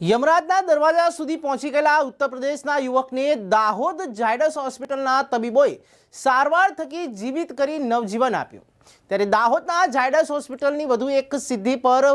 યમરાજના દરવાજા સુધી પહોંચી ગયેલા ઉત્તર પ્રદેશના યુવકને દાહોદ ઝાયડસ હોસ્પિટલના તબીબોએ સારવાર થકી જીવિત કરી નવજીવન આપ્યું. ત્યારે દાહોદના ઝાયડસ હોસ્પિટલની વધુ એક સિદ્ધિ પર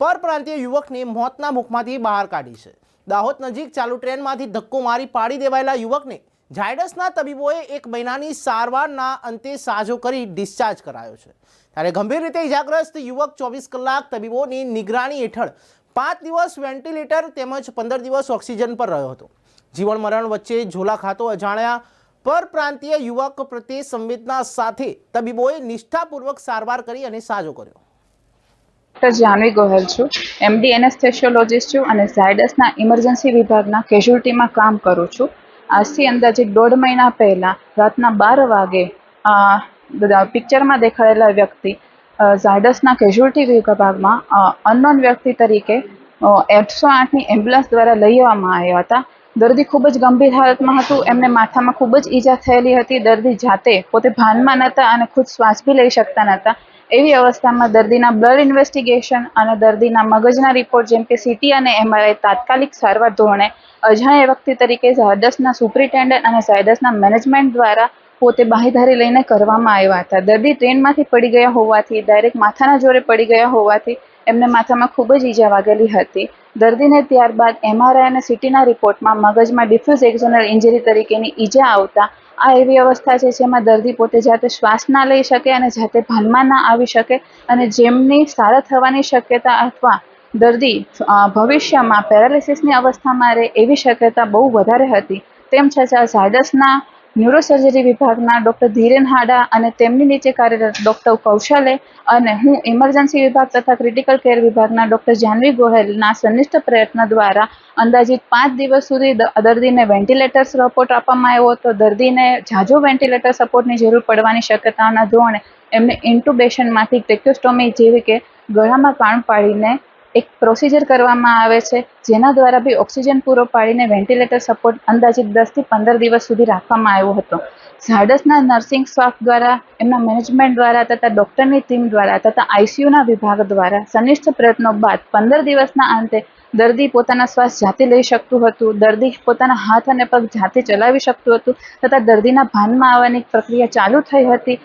પરપ્રાંતીય યુવકને મોતના મુખમાંથી બહાર કાઢી છે. દાહોદ નજીક ચાલુ ટ્રેનમાંથી ધક્કો મારી પાડી દેવાયેલા યુવકને ઝાયડસના તબીબોએ એક મહિનાની સારવારના અંતે સાજો કરી ડિસ્ચાર્જ કરાયો છે. ત્યારે ગંભીર રીતે ઇજાગ્રસ્ત યુવક ચોવીસ કલાક તબીબોની નિગરાણી હેઠળ પાંચ દિવસ વેન્ટિલેટર તેમજ પંદર દિવસ ઓક્સિજન પર રહ્યો હતો. જીવન મરણ વચ્ચે ઝોલા ખાતો અજાણ્યા પરપ્રાંતીય યુવક પ્રત્યે સંવેદના સાથે તબીબોએ નિષ્ઠાપૂર્વક સારવાર કરી અને સાજો કર્યો. ડૉક્ટર જાનવી ગોહેલ છું. એમડી એનેસ્થેશિયોલોજિસ્ટ છું અને ઝાયડસના ઇમરજન્સી વિભાગના કેઝ્યુલિટીમાં કામ કરું છું. આજથી અંદાજે દોઢ મહિના પહેલાં રાતના બાર વાગે પિક્ચરમાં દેખાડેલા વ્યક્તિ ઝાયડસના કેઝ્યુલિટી વિભાગમાં અનનોન વ્યક્તિ તરીકે એકસો આઠની એમ્બ્યુલન્સ દ્વારા લઈ આવવામાં આવ્યા હતા. દર્દી ખૂબ જ ગંભીર હાલતમાં હતું. એમને માથામાં ખૂબ જ ઈજા થયેલી હતી. દર્દી જાતે પોતે ભાનમાં નહોતા અને ખુદ શ્વાસ બી લઈ શકતા નહોતા. એવી અવસ્થામાં દર્દીના બ્લડ ઇન્વેસ્ટિગેશન અને દર્દીના મગજના રિપોર્ટ જેમ કે સીટી અને એમઆરઆઈ તાત્કાલિક સારવાર ધોરણે અજાણ્યા વ્યક્તિ તરીકે ઝાયડસના સુપ્રિન્ટેન્ડન્ટ અને ઝાયડસના મેનેજમેન્ટ દ્વારા પોતે બાહીધારી લઈને કરવામાં આવ્યા હતા. દર્દી ટ્રેનમાંથી પડી ગયા હોવાથી ડાયરેક્ટ માથાના જોરે પડી ગયા હોવાથી એમને માથામાં ખૂબ જ ઈજા વાગેલી હતી. દર્દીને ત્યારબાદ એમઆરઆઈ અને સીટીના રિપોર્ટમાં મગજમાં ડિફ્યુઝ એક્ઝોનલ ઇન્જરી તરીકેની ઈજા આવતા આ એવી અવસ્થા છે જેમાં દર્દી પોતે જાતે શ્વાસ ના લઈ શકે અને જાતે ભાનમાં ના આવી શકે અને જેમની સારા થવાની શક્યતા અથવા દર્દી ભવિષ્યમાં પેરાલિસિસની અવસ્થામાં રહે એવી શક્યતા બહુ વધારે હતી. તેમ છતાં ઝાયડસના ન્યુરોસર્જરી વિભાગના ડૉક્ટર ધીરેન હાડા અને તેમની નીચે કાર્યરત ડૉક્ટર કૌશલે અને હું ઇમરજન્સી વિભાગ તથા ક્રિટિકલ કેર વિભાગના ડૉક્ટર જાનવી ગોહેલના સંનિષ્ઠ પ્રયત્ન દ્વારા અંદાજિત પાંચ દિવસ સુધી દર્દીને વેન્ટિલેટર સપોર્ટ આપવામાં આવ્યો હતો. દર્દીને ઝાઝો વેન્ટિલેટર સપોર્ટની જરૂર પડવાની શક્યતાઓના ધોરણે એમને ઇન્ટુબેશનમાંથી ટેક્યોસ્ટોમી જેવી કે ગળામાં કાણ પાડીને એક પ્રોસિજર કરવામાં આવે છે, જેના દ્વારા બી ઓક્સિજન પૂરો પાડીને વેન્ટિલેટર સપોર્ટ અંદાજિત દસથી પંદર દિવસ સુધી રાખવામાં આવ્યો હતો. ઝાડસના નર્સિંગ સ્ટાફ દ્વારા, એમના મેનેજમેન્ટ દ્વારા તથા ડૉક્ટરની ટીમ દ્વારા તથા આઈસીયુના વિભાગ દ્વારા સનિષ્ઠ પ્રયત્નો બાદ પંદર દિવસના અંતે દર્દી પોતાના શ્વાસ જાતે લઈ શકતું હતું, દર્દી પોતાના હાથ અને પગ જાતે ચલાવી શકતું હતું તથા દર્દીના ભાનમાં આવવાની પ્રક્રિયા ચાલુ થઈ હતી.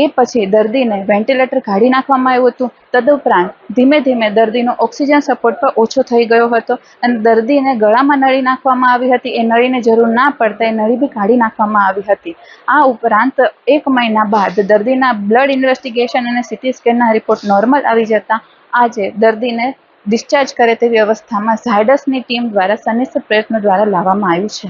એ પછી દર્દીને વેન્ટિલેટર કાઢી નાખવામાં આવ્યું હતું. તદુપરાંત ધીમે ધીમે દર્દીનો ઓક્સિજન સપોર્ટ પણ ઓછો થઈ ગયો હતો અને દર્દીને ગળામાં નળી નાખવામાં આવી હતી. એ નળીને જરૂર ના પડતા એ નળી બી કાઢી નાખવામાં આવી હતી. આ ઉપરાંત એક મહિના બાદ દર્દીના બ્લડ ઇન્વેસ્ટિગેશન અને સિટી સ્કેનના રિપોર્ટ નોર્મલ આવી જતા આજે દર્દીને ડિસ્ચાર્જ કરે તેવી અવસ્થામાં ઝાયડસની ટીમ દ્વારા સંનિષ્ઠ પ્રયત્નો દ્વારા લાવવામાં આવ્યું છે.